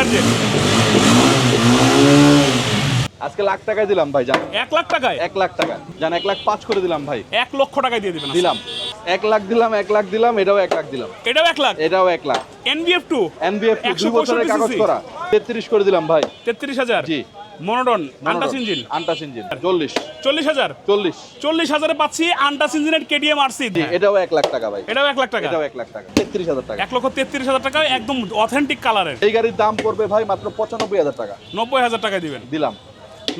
এয়ারজেট আজকে লাখ টাকায় দিলাম ভাই জান। এক লাখ টাকায়? এক লাখ টাকা। জান এক লাখ পাঁচ করে দিলাম ভাই। এক লক্ষ টাকায় দিয়ে দিবেন দিলাম। এক লাখ দিলাম এক লাখ দিলাম এটাও এক লাখ দিলাম। এটাও এক লাখ? এটাও এক লাখ। এনবিএফ টু এনবিএফ দুই বছরের 165 কাগজ করা। তেত্রিশ করে দিলাম ভাই। তেত্রিশ হাজার? জি। মনোডন আন্টাস ইঞ্জিন। Untouched engine. চল্লিশ। চল্লিশ হাজার? চল্লিশ। চল্লিশ হাজারে পাচ্ছি আন্টাস ইঞ্জিনের কেডিএম আরসি এটাও এক লাখ টাকা ভাই। এটাও এক লাখ টাকা? এটাও এক লাখ টাকা। তেত্রিশ হাজার টাকা। এক লক্ষ তেত্রিশ হাজার টাকা একদম অথেন্টিক কালারের এই গাড়ির দাম পড়বে ভাই মাত্র পঁচানব্বই হাজার টাকা। নব্বই হাজার টাকায় দিবেন? দিলাম।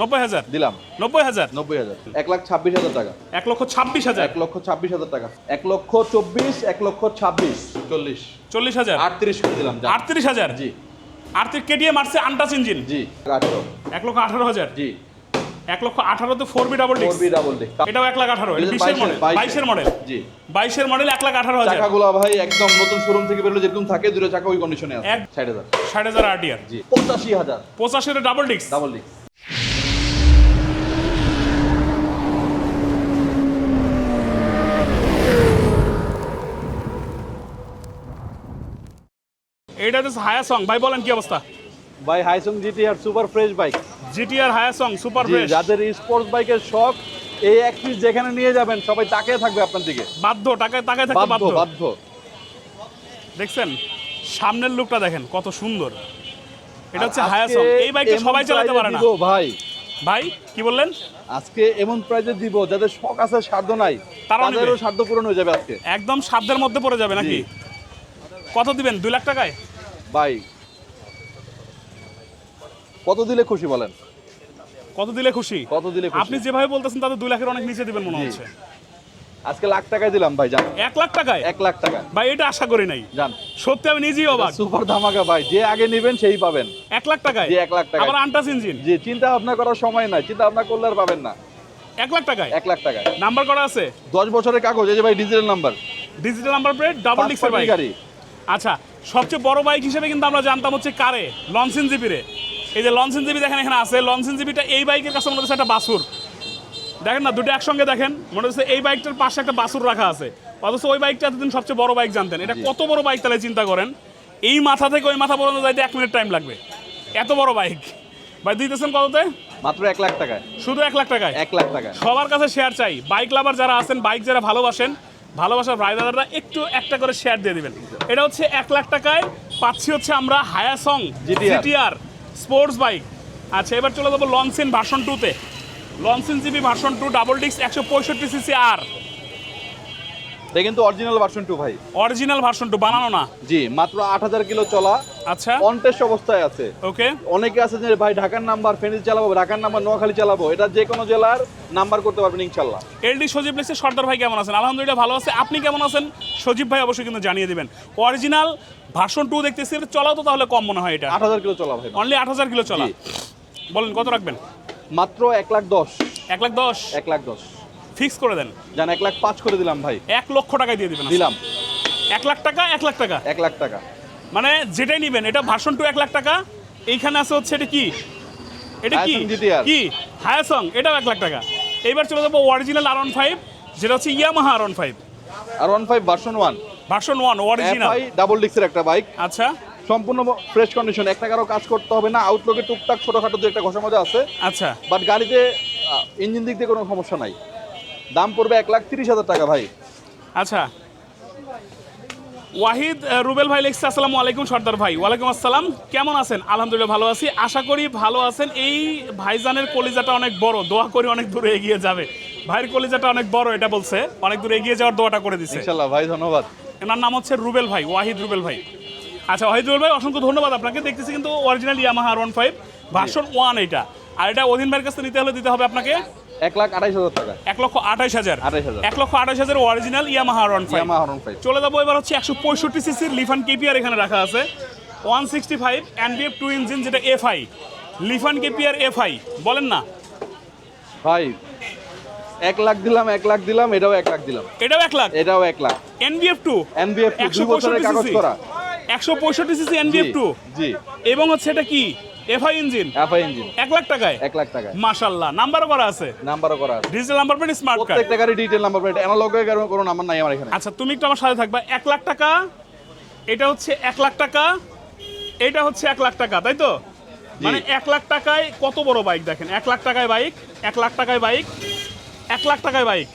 নব্বই হাজার? দিলাম। নব্বই হাজার? নব্বই হাজার। এক লাখ ছাব্বিশ হাজার টাকা। এক লক্ষ ছাব্বিশ হাজার? এক লক্ষ ছাব্বিশ হাজার টাকা। এক লক্ষ চব্বিশ এক লক্ষ ছাব্বিশ। চল্লিশ। চল্লিশ হাজার? আটত্রিশ করে দিলাম আটত্রিশ হাজার? জি। আটত্রিশ কেটিএম আসছে আন্টাস ইঞ্জিন। জি আঠারো। এক লক্ষ আঠারো হাজার? জি। এক লক্ষ আঠারোতে ফোর বি ডাবল ফোর ডিক্স বি ডাবল এটাও এক লাখ আঠারো বিশের মডেল বাইশের। মডেল জি। বাইশের মডেল এক লাখ আঠারো হাজার। চাকাগুলো ভাই একদম নতুন শোরুম থেকে বেরোলে যেরকম থাকে দুটো চাকা ওই কন্ডিশনে আছে। ষাট হাজার। ষাট হাজার আরটিআর জি পঁচাশি হাজার। পঁচাশি ডাবল ডিক্স ডাবল ডিক এইটা হচ্ছে হায়াসং ভাই বলেন কি অবস্থা? ভাই হাইসং জিটি আর super fresh bike GTR Hyosung super fresh যাদের স্পোর্টস বাইকের শখ এই এক পিস যেখানে নিয়ে যাবেন সবাই তাকিয়ে থাকবে আপনার দিকে। বাধ্য টাকায় টাকায় থাকতে বাধ্য বাধ্য। দেখছেন? সামনের লুকটা দেখেন কত সুন্দর। এটা হচ্ছে হায়াসং এই বাইকটা এমন সবাই চালাতে পারে না। ভাই। ভাই কি বললেন? আজকে এমন প্রাইজে দিব যাদের শখ আছে সাধ্য নাই তাদেরও সাধ্য পূরণ হয়ে যাবে আজকে। একদম সাধ্যের মধ্যে পড়ে যাবে নাকি? কত দিবেন? দুই লাখ টাকায়? ভাই কত দিলে খুশি বলেন? কত দিলে খুশি? কত দিলে খুশি? আপনি যেভাবে বলতেছেন তাতে দুই লাখের অনেক নিচে দিবেন মনে হচ্ছে। আজকে লাখ টাকায় দিলাম ভাই জান। এক লাখ টাকায়? এক লাখ টাকা ভাই এটা আশা করি নাই। জান। সত্যি আমি নিজেই অবাক। সুপার ধামাকা ভাই যে আগে নেবেন সেই পাবেন। এক লাখ টাকায়? জি, এক লাখ টাকায়। আবার আন্টাস ইঞ্জিন জি চিন্তা ভাবনা করার সময় নাই চিন্তা ভাবনা করলে আর পাবেন না। এক লাখ টাকায়? এক লাখ টাকায়। নাম্বার করা আছে? দশ বছরের কাগজ এই যে ভাই digital number digital number plate double ডিক্সের bike গাড়ি আচ্ছা সবচেয়ে বড় বাইক হিসেবে কিন্তু আমরা জানতাম হচ্ছে কারে? লনসিন জিপিরে এই যে লনসিন জিপি দেখেন এখানে আছে। লনসিন জিপিটা এই বাইকের কাছে মনে হচ্ছে একটা বাসুর দেখেন না দুটো একসঙ্গে দেখেন মনে হচ্ছে এই বাইকটার পাশে একটা বাসুর রাখা আছে। অথচ ওই বাইকটা এতদিন সবচেয়ে বড় বাইক জানতেন। এটা কত বড় বাইক তাহলে চিন্তা করেন? এই মাথা থেকে ওই মাথা পর্যন্ত যাইতে এক মিনিট টাইম লাগবে। এত বড় বাইক ভাই দিতেছেন কততে? মাত্র এক লাখ টাকায়। শুধু এক লাখ টাকায়? এক লাখ টাকায়। সবার কাছে শেয়ার চাই। বাইক লাভার যারা আছেন বাইক যারা ভালোবাসেন ভালোবাসার ভাই দাদারা একটু একটা করে শেয়ার দিয়ে দিবেন। এটা হচ্ছে এক লাখ টাকায় পাচ্ছি হচ্ছে আমরা Hyosung GTR GTR. Sports bike আচ্ছা এবার চলে যাব লংসিন ভার্সন টুতে Loncin GB version two double ডিক্স একশো পঁয়ষট্টি সিসি আর এটা কিন্তু অরিজিনাল ভার্সন টু ভাই। অরিজিনাল ভার্সন টু বানানো না? জি মাত্র আট হাজার কিলো চলা। আচ্ছা। অনটেস্ট অবস্থায় আছে। ওকে অনেকে আছে যে ভাই ঢাকার নাম্বার ফেনীতে চালাবো ঢাকার নাম্বার নোয়াখালী চালাবো এটা যে কোনো জেলার নাম্বার করতে পারবেন ইনশাল্লাহ। এলডি সজীব লিখছে সর্দার ভাই কেমন আছেন? আলহামদুলিল্লাহ ভালো আছে। আপনি কেমন আছেন? সজীব ভাই অবশ্যই কিন্তু জানিয়ে দেবেন। অরিজিনাল ভার্সন টু দেখতেছি চলাও তো তাহলে কম মনে হয় এটা। আট হাজার কিলো চলা ভাই। অনলি আট হাজার কিলো চলা। বলেন কত রাখবেন? মাত্র এক লাখ দশ। এক লাখ দশ? এক লাখ দশ। ফিক্স করে দেন। জান এক লাখ পাঁচ করে দিলাম ভাই। এক লক্ষ টাকায় দিয়ে দিবেন। দিলাম। এক লাখ টাকা এক লাখ টাকা? এক লাখ টাকা। মানে যেটাই নিবেন এটা ভার্সন টু এক লাখ টাকা। এইখানে আছে হচ্ছে এটা কি? এটা কি? কি? হায়াসং এটাও এক লাখ টাকা। এইবার চলে যাব অরিজিনাল আর ওয়ান ফাইভ যেটা হচ্ছে Yamaha R one five R one five version one version one original double ডিক্সের একটা বাইক আচ্ছা। সম্পূর্ণ ফ্রেশ কন্ডিশন একটা কারও কাজ করতে হবে না। আউটলুকে টুকটাক ছোটখাটো দু একটা ঘষা মজা আছে। আচ্ছা। বাট গাড়িতে ইঞ্জিন দিক দিয়ে কোনো সমস্যা নাই। দাম পড়বে এক লাখ তিরিশ হাজার টাকা ভাই। আচ্ছা। ওয়াহিদ রুবেল ভাই লিখছে আসসালামু আলাইকুম সর্দার ভাই। ওয়ালাইকুম আসসালাম। কেমন আছেন? আলহামদুলিল্লাহ ভালো আছি। আশা করি ভালো আছেন। এই ভাইজানের কলিজাটা অনেক বড়। দোয়া করি অনেক দূরে এগিয়ে যাবে। ভাইয়ের কলিজাটা অনেক বড় এটা বলছে। অনেক দূরে এগিয়ে যাওয়ার দোয়াটা করে দিচ্ছে ইনশাল্লাহ ভাই ধন্যবাদ। এনার নাম হচ্ছে রুবেল ভাই ওয়াহিদ রুবেল ভাই। আচ্ছা ওয়াহিদ রুবেল ভাই অসংখ্য ধন্যবাদ আপনাকে। দেখতেছি কিন্তু original Yamaha R one five version one এটা। আর এটা অধীন ভাইয়ের কাছে নিতে হলে দিতে হবে আপনাকে। এক লাখ আড়াইশ হাজার টাকা। এক লক্ষ আঠাইশ হাজার। 28,000 এক লক্ষ আঠাইশ হাজার original Yamaha one five Yamaha হরন five চলে যাব এবার হচ্ছে একশো পঁয়ষট্টি সিসির লিফান কেপিআর এখানে রাখা আছে। ওয়ান সিক্সটি ফাইভ অ্যান্ডিএফ টু ইঞ্জিন যেটা F I Lifan KPR F I বলেন না। ভাই এক লাখ দিলাম এক লাখ দিলাম এটাও এক লাখ দিলাম। এটাও এক লাখ? এটাও এক লাখ। এনবিএফ টু এনবিএফ একশো দুই বছরের কাগজ করা। একশো পঁয়ষট্টি সিসি এনবিএফ টু জি। এবং হচ্ছে এটা কি? F I engine. FI engine. এক লাখ টাকায়? এক লাখ টাকা মাশাল্লাহ নাম্বারও করা আছে। নাম্বারও করা আছে। Digital number plate smart card. প্রত্যেকটা গাড়ি ডিটেল নাম্বার প্লেট অ্যানালগের গাড়ি কোনো নাম্বার নাই আমার এখানে। আচ্ছা তুমি একটু আমার সাথে থাকবা। এক লাখ টাকা এটা হচ্ছে এক লাখ টাকা এটা হচ্ছে এক লাখ টাকা তাই তো? মানে এক লাখ টাকায় কত বড় বাইক দেখেন? এক লাখ টাকায় বাইক এক লাখ টাকায় বাইক এক লাখ টাকায় বাইক।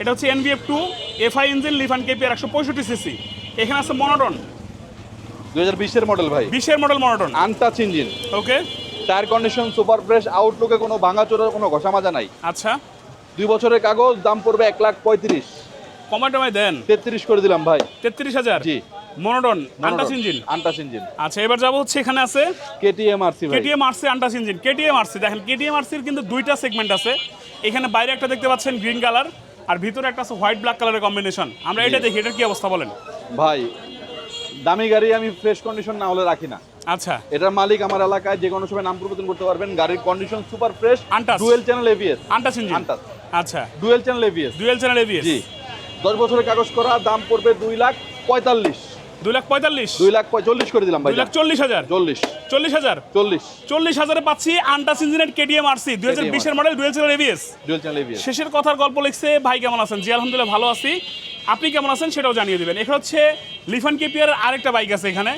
এটা হচ্ছে NVF two FI engine Lifan KPR একশো পঁয়ষট্টি সিসি এখানে আছে মনোটন দুই হাজার বিশের মডেল ভাই। বিশের model monotone. Untouched engine okay. Tyre condition super fresh আউটলুকে কোনো ভাঙাচোরার কোনো ঘষা মাজা নাই। আচ্ছা। দুই বছরের কাগজ দাম পড়বে এক লাখ পঁয়ত্রিশ। কমায় টমায় দেন। তেত্রিশ করে দিলাম ভাই। তেত্রিশ হাজার। জি। Monotone untouched engine untouched engine আচ্ছা এবার যাব হচ্ছে এখানে আছে KTM RC KTM RC untouched engine KTM RC দেখেন কেটিএম আরসির কিন্তু দুইটা সেগমেন্ট আছে। এখানে বাইরে একটা দেখতে পাচ্ছেন গ্রিন কালার আর ভিতরে একটা আছে হোয়াইট ব্ল্যাক কালারের কম্বিনেশন আমরা এটা দেখি এটার কি অবস্থা বলেন? ভাই দামি গাড়ি আমি ফ্রেশ কন্ডিশন না হলে রাখি না। আচ্ছা। এটার মালিক আমার এলাকায় যে কোনো সময় নাম পরিবর্তন করতে পারবেন। গাড়ির condition super fresh Untouched। Dual channel ABS untouched engine Untouched। আচ্ছা। Dual channel ABS dual channel ABS জি। দশ বছরের কাগজ করা দাম পড়বে দুই লাখ পঁয়তাল্লিশ। দুই লাখ পঁয়তাল্লিশ। দুই লাখ চল্লিশ করে দিলাম ভাই। দুই লাখ চল্লিশ হাজার। চল্লিশ। চল্লিশ হাজার। চল্লিশ। চল্লিশ হাজারে পাচ্ছি আন্টাস ইঞ্জিনের কেটিএম আরসি দুই হাজার বিশের model dual channel ABS dual channel ABS শেষের কথার গল্প লিখছে ভাই কেমন আছেন? জি আলহামদুলিল্লাহ ভালো আছি। আপনি কেমন আছেন সেটাও জানিয়ে দিবেন। এখানে হচ্ছে লিফান কেপিয়ার আরেকটা বাইক আছে এখানে।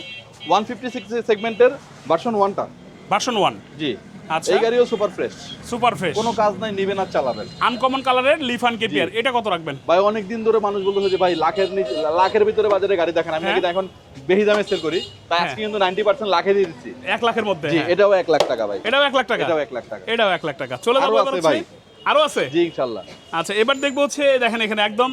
ওয়ান ফিফটি সিক্স সেগমেন্টের ভার্সন ওয়ানটা ভার্সন ওয়ান জি। আচ্ছা। এই গাড়িও সুপার ফ্রেশ সুপার ফ্রেশ কোনো কাজ নাই নিবেন আর চালাবেন। আনকমন কালারের লিফান কেপিয়ার এটা কত রাখবেন? ভাই অনেক দিন ধরে মানুষ বলতেছে যে ভাই লাখের নিচে লাখের ভিতরে বাজারে গাড়ি দেখেন। আমি হ্যাঁ। কিন্তু এখন বেশি দামে সেল করি। তাই হ্যাঁ। আজকে কিন্তু নাইনটি পার্সেন্ট লাখে দিয়ে দিচ্ছি। লাখের মধ্যে জি হ্যাঁ। এটাও এক লাখ টাকা ভাই। এটাও এক লাখ টাকা? এটাও লাখ টাকা। এটাও লাখ টাকা। চলে যাব ভাই। আরও আছে? জি ইনশাল্লাহ। আচ্ছা এবার দেখব হচ্ছে দেখেন এখানে একদম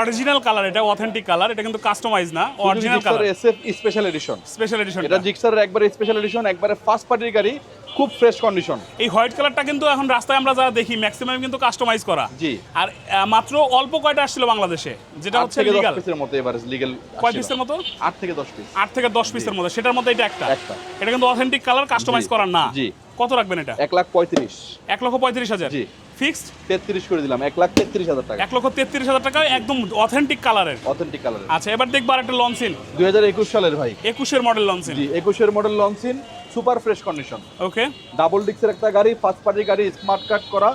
অরিজিনাল কালার এটা অথেন্টিক কালার এটা কিন্তু কাস্টমাইজ না original colour SF special edition special edition এটা জিক্সারের একবারে স্পেশাল এডিশন একবারে ফার্স্ট পার্টির গাড়ি। খুব ফ্রেশ কন্ডিশন এই হোয়াইট কালারটা কিন্তু এখন রাস্তায় আমরা যা দেখি ম্যাক্সিমাম কিন্তু কাস্টমাইজ করা। জি। আর মাত্র অল্প কয়টা আসছিল বাংলাদেশে? যেটা হচ্ছে লিগ্যাল পিসের মতো এবারে লিগ্যাল কয় পিসের মতো? 8 থেকে দশ পিস 8 থেকে দশ পিসের মতো সেটার মধ্যে এটা একটা। একটা। এটা কিন্তু অথেন্টিক কালার কাস্টমাইজ করা করার না। জি। কত রাখবেন এটা? এক লাখ পঁয়ত্রিশ। এক লক্ষ পঁয়ত্রিশ হাজার? জি। ফিক্সড? তেত্রিশ করে দিলাম এক লাখ তেত্রিশ হাজার টাকা। এক লক্ষ তেত্রিশ হাজার টাকা একদম অথেন্টিক কালারের অথেন্টিক কালারের আচ্ছা এবার দেখব আর একটা লঞ্চিন দুই হাজার একুশ সালের ভাই। একুশের মডেল লঞ্চিন জি একুশের model Loncin super fresh condition okay double ডিক্সের একটা গাড়ি ফার্স্ট পার্টি গাড়ি স্মার্ট কার্ড করা।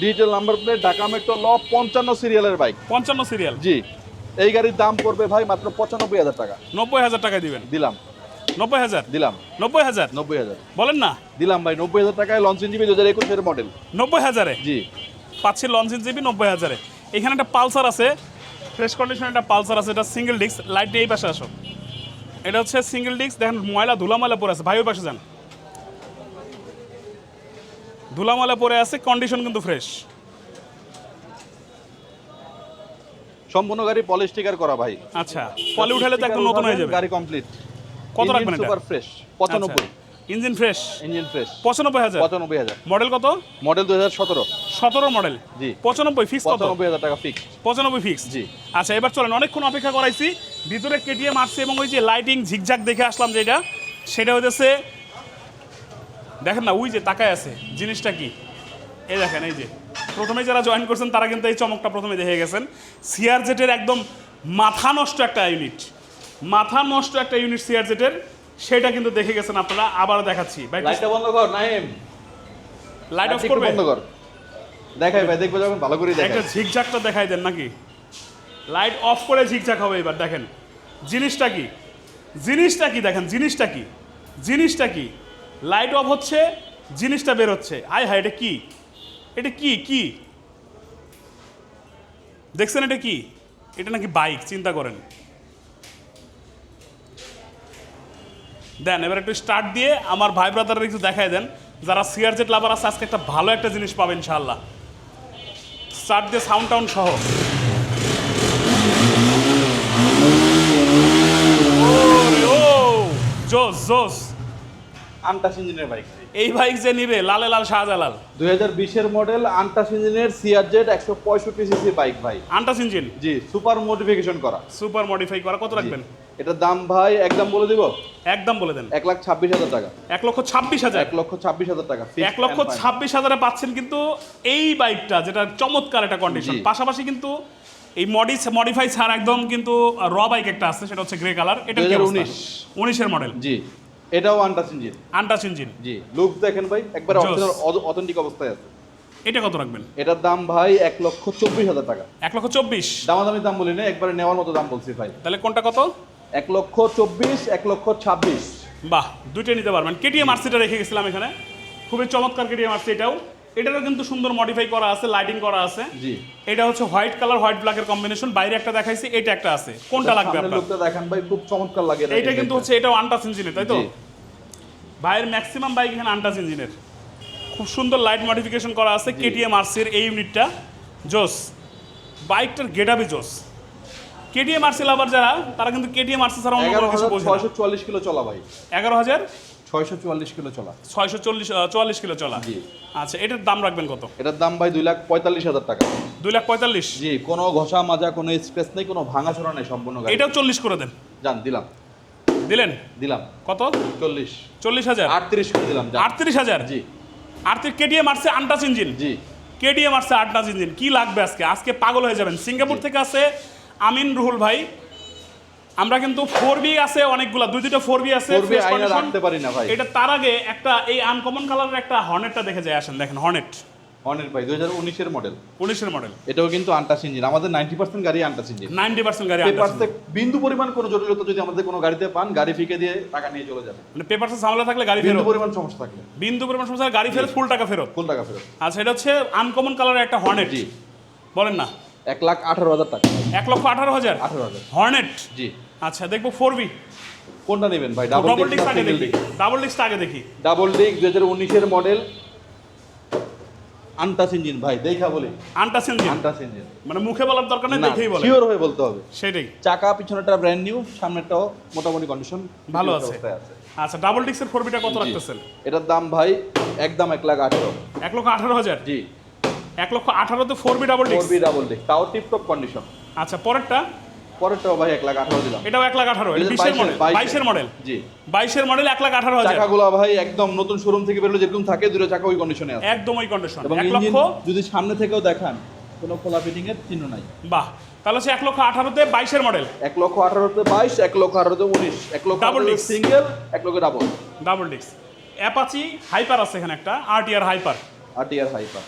Digital number plate Dhaka metro ল পঞ্চান্ন সিরিয়ালের বাইক পঞ্চান্ন সিরিয়াল জি এই গাড়ির দাম পড়বে ভাই মাত্র পঁচানব্বই হাজার টাকা। নব্বই হাজার টাকায় দিবেন। দিলাম। নব্বই হাজার। দিলাম। নব্বই হাজার। নব্বই হাজার। বলেন না। দিলাম ভাই নব্বই হাজার টাকায় লঞ্চিন জিবি দু হাজার একুশের মডেল নব্বই হাজারে? জি। পাচ্ছি লঞ্চিন জিবি নব্বই হাজারে। এখানে একটা পালসার আছে ফ্রেশ কন্ডিশন একটা পালসার আছে এটা সিঙ্গেল ডিস্ক লাইট এই পাশে আসো। এটা হচ্ছে সিঙ্গেল ডিস্ক দেখেন ময়লা ধুলা ময়লা পরে আছে। ভাই ওই পাশে যান। ধুলা ময়লা পরে আছে কন্ডিশন কিন্তু ফ্রেশ সম্পূর্ণ গাড়ি পলিশ স্টিকার করা ভাই। আচ্ছা পলি উঠালে তো একদম নতুন হয়ে যাবে। গাড়ি কমপ্লিট কত রাখবেন সুপার ফ্রেশ পঁচানব্বই। ইঞ্জিন ফ্রেশ ইঞ্জিন ফ্রেশ পঁচানব্বই হাজার? পঁচানব্বই হাজার। মডেল কত? মডেল দু হাজার সতেরো। সতেরো মডেল জি। পঁচানব্বই ফিক্স পঁচানব্বই হাজার টাকা ফিক্স পঁচানব্বই ফিক্স জি। আচ্ছা এবার চলেন অনেকক্ষণ অপেক্ষা করাইছি। ভিতরে কেটিএম আসছে এবং ওই যে লাইটিং ঝিকঝাক দেখে আসলাম যেটা সেটা হইতেছে দেখেন না ওই যে তাকায় আছে জিনিসটা কি? এই দেখেন এই যে। প্রথমে যারা জয়েন করছেন তারা কিন্তু এই চমকটা প্রথমে দেখে গেছেন। সিআর জেটের একদম মাথা নষ্ট একটা ইউনিট মাথা নষ্ট একটা ইউনিট সিআর জেটের সেটা কিন্তু দেখে গেছেন আপনারা আবারও দেখাচ্ছি। লাইটটা বন্ধ কর নাইম লাইট অফ করবে? বন্ধ কর। দেখাই ভাই দেখব যখন ভালো করে দেখাই। একটা ঝিকঝাকটা দেখাই দেন নাকি? লাইট অফ করে ঝিকঝাক হবে এবার দেখেন। জিনিসটা কি? জিনিসটা কি দেখেন জিনিসটা কি? জিনিসটা কি? লাইট অফ হচ্ছে জিনিসটা বের হচ্ছে। আয় হায় এটা কি? এটা কি কি? দেখছেন এটা কি? এটা নাকি বাইক চিন্তা করেন। দেন এবার একটু স্টার্ট দিয়ে আমার ভাই ব্রাদারের একটু দেখাই দেন। যারা সিআর জেট লাভার আছে আজকে একটা ভালো একটা জিনিস পাবেন ইনশাআল্লাহ। স্টার্ট দিয়ে সাউন্ড টাউন সহ। জোস জোস। আনটাস ইঞ্জিনের বাইক এই বাইক যে নিবে লালে লাল শাহজালাল। দুই হাজার বিশের মডেল আনটাস ইঞ্জিনের সিআরজেড একশো পঁয়ষট্টি সিসি বাইক ভাই। Untouched engine? জি সুপার মডিফিকেশন করা। সুপার মডিফাই করা কত রাখবেন? এটার দাম ভাই একদম বলে দিব? একদম বলে দেন। এক লাখ ছাব্বিশ হাজার টাকা। এক লক্ষ ছাব্বিশ হাজার। এক লক্ষ ছাব্বিশ হাজার টাকা এক লক্ষ ছাব্বিশ হাজারে পাচ্ছেন কিন্তু এই বাইকটা যেটা চমৎকার একটা কন্ডিশন পাশাপাশি কিন্তু এই মডি মডিফাই ছাড় একদম কিন্তু র বাইক একটা আছে সেটা হচ্ছে গ্রে কালার এটা 2019 উনিশের মডেল জি। এটাও আনটাস ইঞ্জিন আন্টাস ইঞ্জিন জি। লুক দেখেন ভাই একবার। অথেন্টিক অবস্থায় আছে। এটা কত রাখবেন? এটার দাম ভাই এক লক্ষ চব্বিশ হাজার টাকা। এক লক্ষ চব্বিশ। দামাদামি দাম বলি না একবারে নেওয়ার মতো দাম বলছি ভাই। তাহলে কোনটা কত? এক লক্ষ চব্বিশ এক লক্ষ ছাব্বিশ। বাহ দুইটাই নিতে পারবেন। কেটিএম আরসিটা রেখে গেছিলাম এখানে। খুবই চমৎকার কেটিএম আরসি এটাও। এটারও কিন্তু সুন্দর মডিফাই করা আছে লাইটিং করা আছে। জি। এটা হচ্ছে হোয়াইট কালার হোয়াইট ব্ল্যাকের কম্বিনেশন বাইরে একটা দেখাইছি এটা একটা আছে। কোনটা লাগবে আপনার? লোকটা দেখেন ভাই খুব চমৎকার লাগে এটা কিন্তু হচ্ছে এটাও আনটাচ ইঞ্জিনের তাই তো। ভাইয়ের ম্যাক্সিমাম বাইক এখানে আনটাচ ইঞ্জিনের খুব সুন্দর লাইট মডিফিকেশন করা আছে কেটিএম আরসির এই ইউনিটটা জোস বাইকটার গেট আপই জোস। কেটিএম আরসি লাভার যারা তারা কিন্তু কেটিএম আরসি ছাড়া অন্য কোনো কিছু বোঝে ছয়শো চুয়াল্লিশ কিলো চলা ভাই। এগারো হাজার? ছয়শো চুয়াল্লিশ কিলো চলা। ছয়শো চল্লিশ চুয়াল্লিশ কিলো চলা। জি। আচ্ছা এটার দাম রাখবেন কত? এটার দাম ভাই দুই লাখ পঁয়তাল্লিশ হাজার টাকা। দুই লাখ পঁয়তাল্লিশ? জি কোনো ঘষা মাজা কোনো স্পেস নেই কোনো ভাঙাচোরা নেই সম্পূর্ণ গাড়ি। এটাও চল্লিশ করে দেন। যান দিলাম। দিলেন? দিলাম। কত? চল্লিশ। চল্লিশ হাজার? আটত্রিশ করে দিলাম যান। আটত্রিশ হাজার? জি। আটত্রিশ কেটিএম আসছে আনটাচ ইঞ্জিন জি। কেটিএম আসছে আটটাচ ইঞ্জিন কি লাগবে আজকে? আজকে পাগল হয়ে যাবেন। সিঙ্গাপুর থেকে আছে আমিন রুহুল ভাই আমরা কিন্তু ফোর বি আছে অনেকগুলা দুই দুটো ফোর বি আছে। রাখতে পারি না ভাই। এটা তার আগে একটা এই আনকমন কালারের একটা হর্নেটটা দেখে যায় আসেন দেখেন হর্নেট অনেক ভাই দুই হাজার উনিশের মডেল উনিশের মডেল এটাও কিন্তু আন্টাস ইঞ্জিন আমাদের নাইনটি পার্সেন্ট গাড়ি আন্টাস ইঞ্জিন নাইনটি পার্সেন্ট গাড়ি পেপারসে বিন্দু পরিমাণ কোনো জটিলতা যদি আমাদের কোনো গাড়িতে পান গাড়ি ফিকে দিয়ে টাকা নিয়ে চলে যাবে। মানে পেপারসে ঝামেলা থাকলে গাড়ি বিন্দু ফেরত। পরিমাণ সমস্যা থাকলে। বিন্দু পরিমাণ সমস্যা গাড়ি ফেরত ফুল টাকা ফেরত। ফুল টাকা ফেরত। আচ্ছা এটা হচ্ছে আনকমন কালারের একটা হর্নেট বলেন না। এক লাখ আঠারো হাজার টাকা। এক লক্ষ আঠারো হাজার? আঠারো হাজার। হর্নেট? জি। আচ্ছা দেখব ফোর বি। কোনটা নেবেন ভাই? ডাবল ডাবল ডিস্ক ডিস্ক আগে দেখি। ডাবল ডিস্কটা আগে দেখি। ডাবল ডিস্ক দুই হাজার উনিশের মডেল আনটাস ইঞ্জিন ভাই দেখা বলি। আনটাচ ইঞ্জিন আনটাস ইঞ্জিন মানে মুখে বলার দরকার নেই দেখেই বলে। শিওর হয়ে বলতে হবে। সেটাই। চাকা পিছনেটা ব্র্যান্ড নিউ সামনেটাও মোটামুটি কন্ডিশন ভালো আছে। আচ্ছা ডাবল ডিস্কের ফোর বিটা কত রাখতেছেন? এটার দাম ভাই একদম এক লাখ আঠারো। এক লক্ষ আঠারো হাজার? জি। এক লক্ষ আঠারোতে four B double four disc B double disc তাও টিপটপ কন্ডিশন আচ্ছা পরেরটা? পরেরটাও ভাই এক লাখ আঠারো দিলাম। এটাও এক লাখ আঠারো বিশের মডেল বাইশের মডেল জি। বাইশের মডেল এক লাখ আঠারো হাজার। চাকাগুলো ভাই একদম নতুন শোরুম থেকে বেরোলে যেরকম থাকে দুটো চাকা ওই কন্ডিশনে আছে। একদম ওই কন্ডিশন এবং এক ইঞ্জিন লক্ষ যদি সামনে থেকেও দেখান কোনো খোলা ফিটিং এর চিহ্ন নাই। বাহ তাহলে হচ্ছে এক লক্ষ আঠারোতে বাইশের মডেল এক লক্ষ আঠারোতে বাইশ এক লক্ষ আঠারোতে উনিশ। এক লক্ষ Double disc। সিঙ্গেল এক লক্ষ double double disc Apache hyper আছে এখানে একটা RTR hyper R TR hyper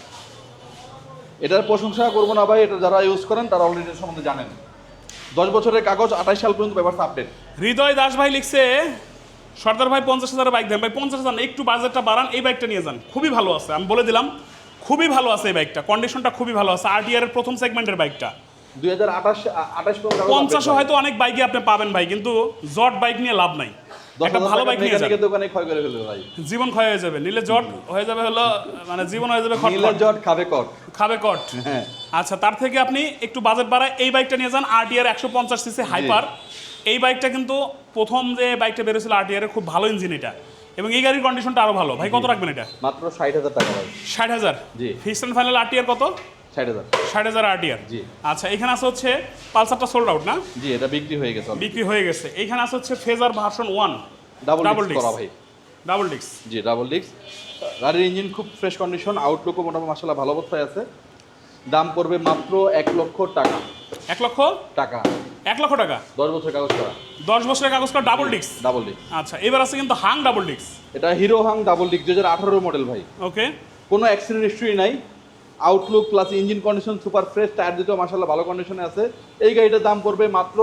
এটার প্রশংসা করব না ভাই এটা যারা ইউজ করেন তারা অলরেডি সম্বন্ধে জানেন। দশ বছরের কাগজ আঠাশ সাল পর্যন্ত ব্যাপারটা আপডেট হৃদয় দাস ভাই লিখছে সর্দার ভাই পঞ্চাশ হাজার বাইক দেন। ভাই পঞ্চাশ হাজার একটু বাজেটটা বাড়ান এই বাইকটা নিয়ে যান। খুবই ভালো আছে আমি বলে দিলাম খুবই ভালো আছে এই বাইকটা কন্ডিশনটা খুবই ভালো আছে। আরটিআর এর প্রথম সেগমেন্টের বাইকটা দুই হাজার আঠাশ আঠাশ update হয়তো অনেক বাইকই আপনি পাবেন ভাই কিন্তু জট বাইক নিয়ে লাভ নাই। একটা ভালো বাইক নিয়ে যান দোকানে ক্ষয় করে ফেলবে ভাই। জীবন ক্ষয় হয়ে যাবে। নিলে জট হয়ে যাবে হলো মানে জীবন হয়ে যাবে জট খাবে কট। খাবে কট। হ্যাঁ। আচ্ছা তার থেকে আপনি একটু বাজেট বাড়ায় এই বাইকটা নিয়ে যান আরটিআর একশো পঞ্চাশ সিসি হাইপার এই বাইকটা কিন্তু প্রথম যে বাইকটা বেরোছিল আরটিআর খুব ভালো ইঞ্জিন এটা। এবং এই গাড়ির কন্ডিশনটা আরও ভালো। ভাই কত রাখবেন এটা? মাত্র ষাট হাজার টাকা ভাই। ষাট হাজার? জি। অ্যান্ড ফাইনাল আরটিআর কত? ষাট হাজার। ষাট হাজার আরটিআর জি। আচ্ছা এখানে আছে হচ্ছে পালসারটা সোল্ড আউট না? জি এটা বিক্রি হয়ে গেছে বিক্রি হয়ে গেছে। এখানে আছে হচ্ছে Fazer version one double Double disc. করা ভাই। ডাবল ডিস্ক জি ডাবল ডিস্ক গাড়ির ইঞ্জিন খুব ফ্রেশ কন্ডিশন আউটলুকও মোটামুটি মাসাল্লাহ ভালো অবস্থায় আছে। দাম পড়বে মাত্র এক লক্ষ টাকা। এক লক্ষ? টাকা। এক লক্ষ টাকা? দশ বছর কাগজ করা। দশ বছরের কাগজ করা ডাবল ডিস্ক ডাবল ডিস্ক আচ্ছা এবার আছে কিন্তু হাং ডাবল ডিস্ক এটা হিরো হাং ডাবল ডিস্ক দু হাজার আঠারো মডেল ভাই। ওকে কোনো অ্যাক্সিডেন্ট হিস্ট্রি নাই। Outlook plus engine condition super fresh tyre দুটো মাসাল্লাহ ভালো কন্ডিশনে আছে। এই গাড়িটার দাম পড়বে মাত্র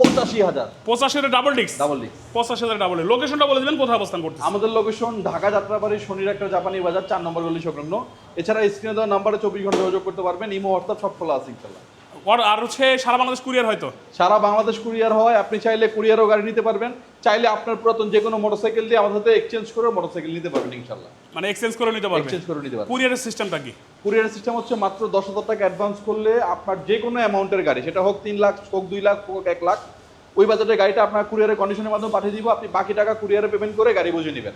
পঁচাশি হাজার। পঁচাশির ডাবল ডিস্ক ডাবল ডিস্ক পঁচাশি হাজার ডাবল লোকেশনটা বলে দিবেন কোথায় অবস্থান করতে আমাদের লোকেশন ঢাকা যাত্রাবাড়ি শনির একটা জাপানি বাজার চার নম্বর গলি সংলগ্ন। এছাড়া স্ক্রিনে দেওয়া নাম্বারে চব্বিশ ঘণ্টা যোগাযোগ করতে পারবেন। ইমো হোয়াটসঅ্যাপ সব খোলা আছে ইনশাল্লাহ আর হচ্ছে সারা বাংলাদেশ কুরিয়ার হয়তো? সারা বাংলাদেশ কুরিয়ার হয়। আপনি চাইলে কুরিয়ারও গাড়ি নিতে পারবেন। চাইলে আপনার পুরাতন যে কোনো মোটরসাইকেল দিয়ে আমাদের সাথে এক্সচেঞ্জ করে মোটরসাইকেল নিতে পারবেন ইনশাল্লাহ। মানে এক্সচেঞ্জ করে নিতে পারবেন? এক্সচেঞ্জ করে নিতে পারবেন। কুরিয়ারের সিস্টেমটা কি? কুরিয়ার সিস্টেম হচ্ছে মাত্র দশ হাজার টাকা অ্যাডভান্স করলে আপনার যে কোনো অ্যামাউন্টের গাড়ি সেটা হোক তিন লাখ হোক দুই লাখ হোক এক লাখ ওই বাজারের গাড়িটা আপনার কুরিয়ারের কন্ডিশনের মাধ্যমে পাঠিয়ে দিব আপনি বাকি টাকা কুরিয়ারে পেমেন্ট করে গাড়ি বুঝে নেবেন।